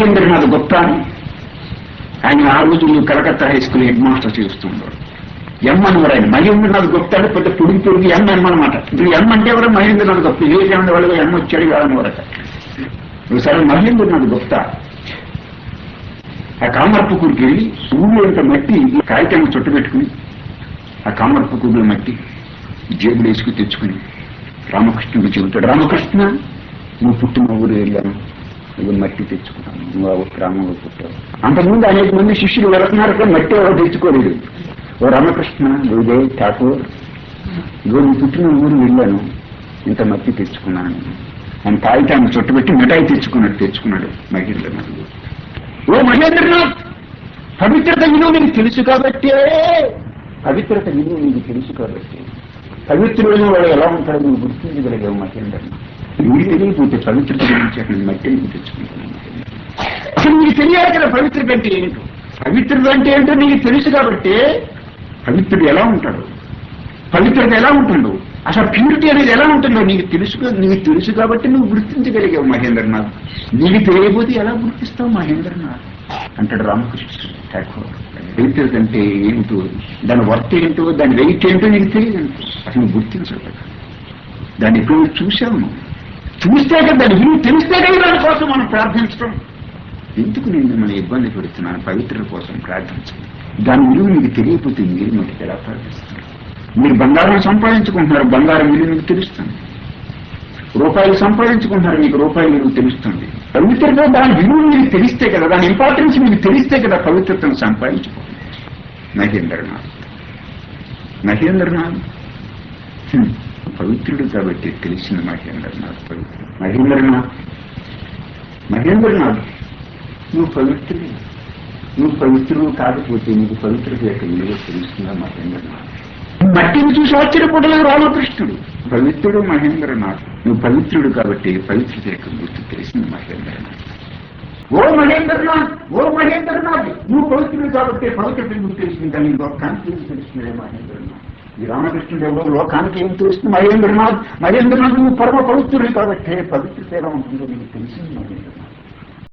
రాజేంద్రనాథ్ గుప్తా అని. ఆయన ఆ రోజుల్లో Calcutta high school head master చేస్తుండేవాడు ఎం అనేవారు ఆయన? మహేంద్రనాథ్ గుప్తా అంటే పెద్ద పొడిగి పొడిగి ఎం అనమాట ఇప్పుడు ఎం అంటే ఎవరు? మహేంద్రనాథ్ గుప్తా. ఏ ఏమన్నా వాళ్ళు ఎం వచ్చాడు కాదనేవారట ఒకసారి మహేంద్రనాథ్ గుప్తా. ఆ కామర్పుకూరుకి వెళ్ళి ఊళ్ళో ఇంత మట్టి కాగితం చుట్టు పెట్టుకుని ఆ కామర్పుకూరులో మట్టి జేబులు వేసుకుని తెచ్చుకుని రామకృష్ణుడు చెబుతాడు. రామకృష్ణ నువ్వు పుట్టిన ఊరు వెళ్ళాను ఇవి మట్టి తెచ్చుకున్నాను నువ్వు గ్రామంలో పుట్టావు. అంతకుముందు అనేక మంది శిష్యులు వెళుతున్నారు కానీ మట్టి ఎవరు తెచ్చుకోలేదు. ఓ రామకృష్ణ గురుదేవ్ ఠాకూర్. ఇగో నువ్వు పుట్టిన ఊరు వెళ్ళాను ఇంత మట్టి తెచ్చుకున్నాను. ఆయన కాగితాన్ని చుట్టబెట్టి మిఠాయి తెచ్చుకున్నాడు తెచ్చుకున్నాడు మహేంద్రనాథ్ ఓ మహేంద్రనాథ్! పవిత్రత విలువ నీకు తెలుసు కాబట్టే. పవిత్రత విలువ నీకు తెలుసు కాబట్టి. పవిత్రుడైన వాడు ఎలా ఉంటాడో నువ్వు గుర్తించగలిగావు మహేంద్రనాథ్. నీకు తెలియకపోతే పవిత్రత గురించి అక్కడ మట్టి నీకు తెచ్చుకుంటాను అసలు నీకు తెలియాలి కదా పవిత్రత అంటే ఏంటో? పవిత్రుడు అంటే ఏంటో నీకు తెలుసు కాబట్టి పవిత్రుడు ఎలా ఉంటాడు? పవిత్రత ఎలా ఉంటుందో అసలు ప్యూరిటీ అనేది ఎలా ఉంటుందో నీకు తెలుసు నీకు తెలుసు కాబట్టి నువ్వు గుర్తించగలిగావు మహేంద్రనాథ్. నీకు తెలియకపోతే ఎలా గుర్తిస్తావు మహేంద్రనాథ్? అంటాడు రామకృష్ణ ఠాకూర్ పవిత్రత అంటే ఏంటో దాని వర్త్ ఏంటో దాని వెయిట్ ఏంటో నీకు తెలియదు అసలు నువ్వు గుర్తించదు దాన్ని ఎప్పుడు నువ్వు. చూస్తే కదా దాని తెలిస్తే కదా దాని కోసం మనం ప్రార్థించడం ఎందుకు నేను మిమ్మల్ని ఇబ్బంది పెడుతున్నాను? పవిత్రుల కోసం ప్రార్థించండి. దాని విలువ మీకు తెలియకపోతే మీరు మీకు ఎలా ప్రార్థిస్తారు మీరు బంగారం సంపాదించుకుంటున్నారు బంగారం విలువ మీకు తెలుస్తుంది. రూపాయలు సంపాదించుకుంటున్నారు మీకు రూపాయలు విలువ తెలుస్తుంది. పవిత్రత దాని విలువ మీకు తెలిస్తే కదా దాని ఇంపార్టెన్స్ మీకు తెలిస్తే కదా పవిత్రతను సంపాదించుకోండి మహేంద్రనాథ్. మహేంద్రనాథ్. హ్మ్. పవిత్రుడు కాబట్టి తెలిసిన మహేంద్రనాథ్ పవిత్రుడు. మహేంద్రనాథ్? మహేంద్రనాథ్? నువ్వు పవిత్రుడు. నువ్వు పవిత్రుడు కాకపోతే నీకు పవిత్రుడు యొక్క విలువ తెలుస్తుందా మహేంద్రనాథ్? మట్టిని చూసి ఆశ్చర్యపడలేదు రామకృష్ణుడు. పవిత్రుడు మహేంద్రనాథ్. నువ్వు పవిత్రుడు కాబట్టి పవిత్రుడు యొక్క గుర్తు తెలిసింది మహేంద్రనాథ్. ఓ మహేంద్రనాథ్! ఓ మహేంద్రనాథ్! నువ్వు పవిత్రుడు కాబట్టి పవిత్రుడు గుర్తు తెలిసింది కానీ లోకానికి ఏం తెలిసిందే మహేంద్రనాథ్? ఈ రామకృష్ణుడు ఎవరో లోకానికి ఏం తెలుస్తుంది? మహేంద్రనాథ్ మహేంద్రనాథ్ నువ్వు పరమ పవిత్రుడు కాబట్టి పవిత్రత ఎలా ఉంటుందో నీకు తెలిసింది మహేంద్రనాథ్?